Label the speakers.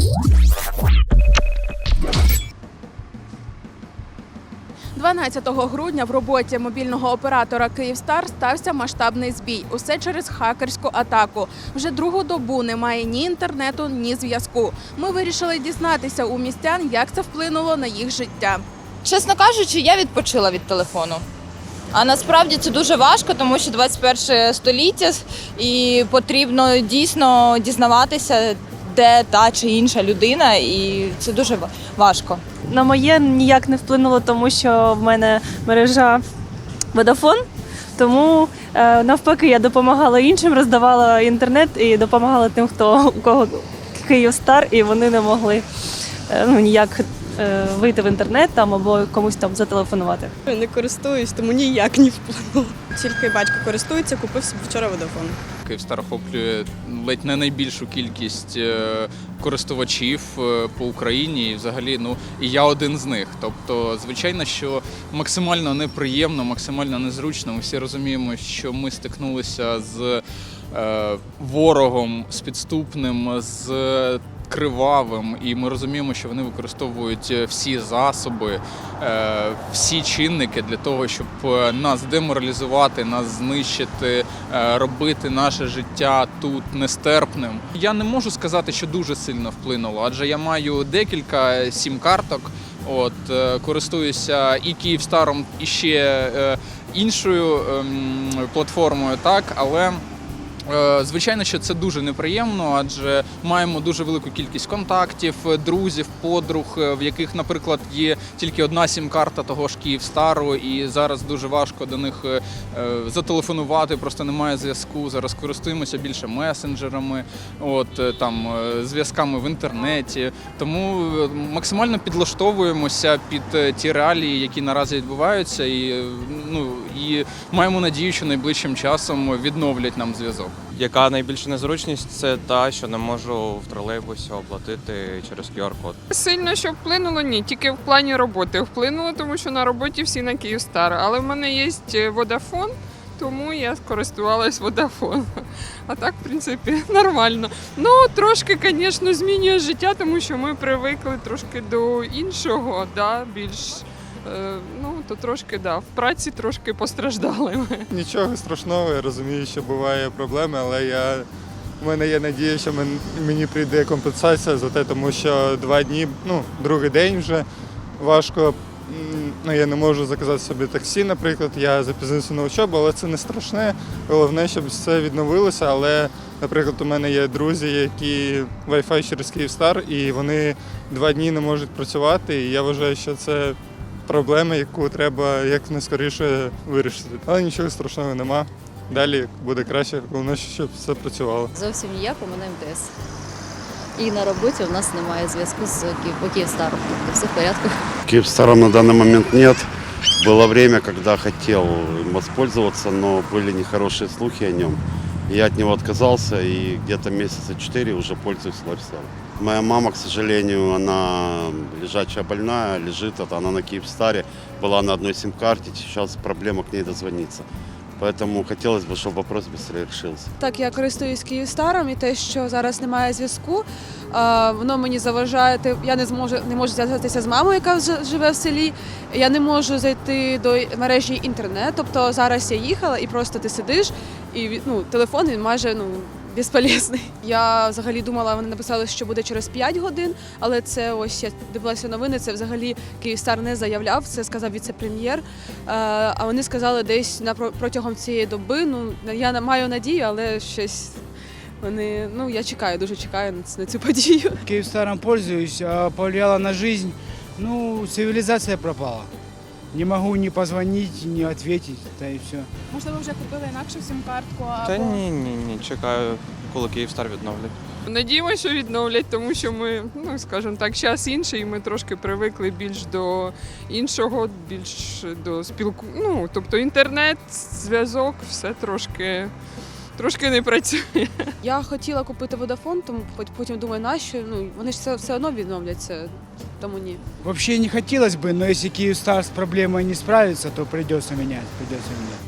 Speaker 1: – 12 грудня в роботі мобільного оператора Київстар стався масштабний збій. Усе через хакерську атаку. Вже другу добу немає ні інтернету, ні зв'язку. Ми вирішили дізнатися у містян, як це вплинуло на їх життя.
Speaker 2: Чесно кажучи, я відпочила від телефону. А насправді це дуже важко, тому що 21 століття і потрібно дійсно дізнаватися, де та чи інша людина, і це дуже важко.
Speaker 3: На моє ніяк не вплинуло, тому що в мене мережа Vodafone. Тому е, навпаки я допомагала іншим, роздавала інтернет і допомагала тим, хто у кого Київстар, і вони не могли е, ну, ніяк е, вийти в інтернет там або комусь там зателефонувати.
Speaker 4: Не користуюсь, тому ніяк не вплинуло. Тільки батько користується, купив собі вчора водофон.
Speaker 5: Київстар охоплює ледь не найбільшу кількість е, користувачів е, по Україні, і взагалі, ну і я один з них. Тобто, звичайно, що максимально неприємно, максимально незручно. Ми всі розуміємо, що ми стикнулися з е, ворогом, з підступним, з кривавим, і ми розуміємо, що вони використовують е, всі засоби, е, всі чинники для того, щоб е, нас деморалізувати, нас знищити, робити наше життя тут нестерпним. Я не можу сказати, що дуже сильно вплинуло, адже я маю декілька сім-карток. От користуюся і Київстаром, і ще іншою ем, платформою, так, але. Е, Звичайно, що це дуже неприємно, адже маємо дуже велику кількість контактів, друзів, подруг, е, в яких, наприклад, є тільки одна сім-карта того ж Київстару, і зараз дуже важко до них е, зателефонувати, просто немає зв'язку. Зараз користуємося більше месенджерами, от там зв'язками в інтернеті. Тому максимально підлаштовуємося під ті реалії, які наразі відбуваються, і ну і маємо надію, що найближчим часом відновлять нам зв'язок.
Speaker 6: Яка найбільша незручність це та, що не можу в тролейбусі оплатити через QR-код.
Speaker 7: Сильно що вплинуло, ні, тільки в плані роботи. Вплинуло, тому що на роботі всі на Київстар. Але в мене є Водафон, тому я скористувалась Водафон. А так, в принципі, нормально. Ну, трошки, звісно, змінює життя, тому що ми привикли трошки до іншого, да, більш. Е, Ну, то трошки да, в праці трошки постраждали ми.
Speaker 8: Нічого страшного, я розумію, що буває проблеми, але я, у мене є надія, що мен- мені прийде компенсація за те, тому що два дні, ну, другий день вже важко. Ну, я не можу заказати собі таксі, наприклад, я запізнився на учобу, але це не страшне. Головне, щоб це відновилося. Але, наприклад, у мене є друзі, які Wi-Fi через Київстар, і вони два дні не можуть працювати. І я вважаю, що це проблема, яку треба як найскоріше вирішити. Але нічого страшного нема. Далі буде краще, головне, щоб все працювало.
Speaker 9: Зовсім ніяк, у мене МТС. І на роботі у нас немає зв'язку з Київ, по Київстару. Тобто все в порядку.
Speaker 10: Киевстаром на данный момент нет. Было время, когда хотел им воспользоваться, но были нехорошие слухи о нем. Я от него отказался и где-то месяца четыре уже пользуюсь Лайфстайлом. Моя мама, к сожалению, она лежачая больная, лежит, это она на Киевстаре, была на одной сим-карте, сейчас проблема к ней дозвониться. Поэтому хотелось бы, чтобы вопрос быстрее решился.
Speaker 4: Так, я користуюсь Київстаром і те, що зараз немає зв'язку, а, воно мені заважає. Ти- Я не зможу не можу зв'язатися з мамою, яка вже живе в селі. Я не можу зайти до мережі інтернет. Тобто зараз я їхала і просто ти сидиш, і ну, телефон він майже ну. Безполезний. Я взагалі думала, вони написали, що буде через 5 годин, але це ось я дивилася новини. Це взагалі Київстар не заявляв. Це сказав віце-прем'єр. Е, А вони сказали десь на протягом цієї доби. Ну я на- маю надію, але щось вони. Ну я чекаю, дуже чекаю на цю подію.
Speaker 11: Киевстаром пользуюсь, а повлияло на жизнь. Ну, цивилизация пропала. Не могу ни позвонить, ни ответить, да и все.
Speaker 1: Можливо, вже купили інакшу сім-картку
Speaker 6: Та ні, ні, ні, чекаю, коли Київстар відновлять.
Speaker 7: Надіємося, що відновлять, тому що ми, ну скажімо так, час інший, і ми трошки привикли більш до іншого, більш до спілку. Ну, тобто інтернет, зв'язок, все трошки, трошки не працює.
Speaker 4: Я хотіла купити водофон, тому потім думаю, нащо? Ну вони ж все, все одно відновляться, тому ні.
Speaker 11: Вообще не хотелось бы, но если Киевстар с проблемой не справится, то придется менять, придется менять.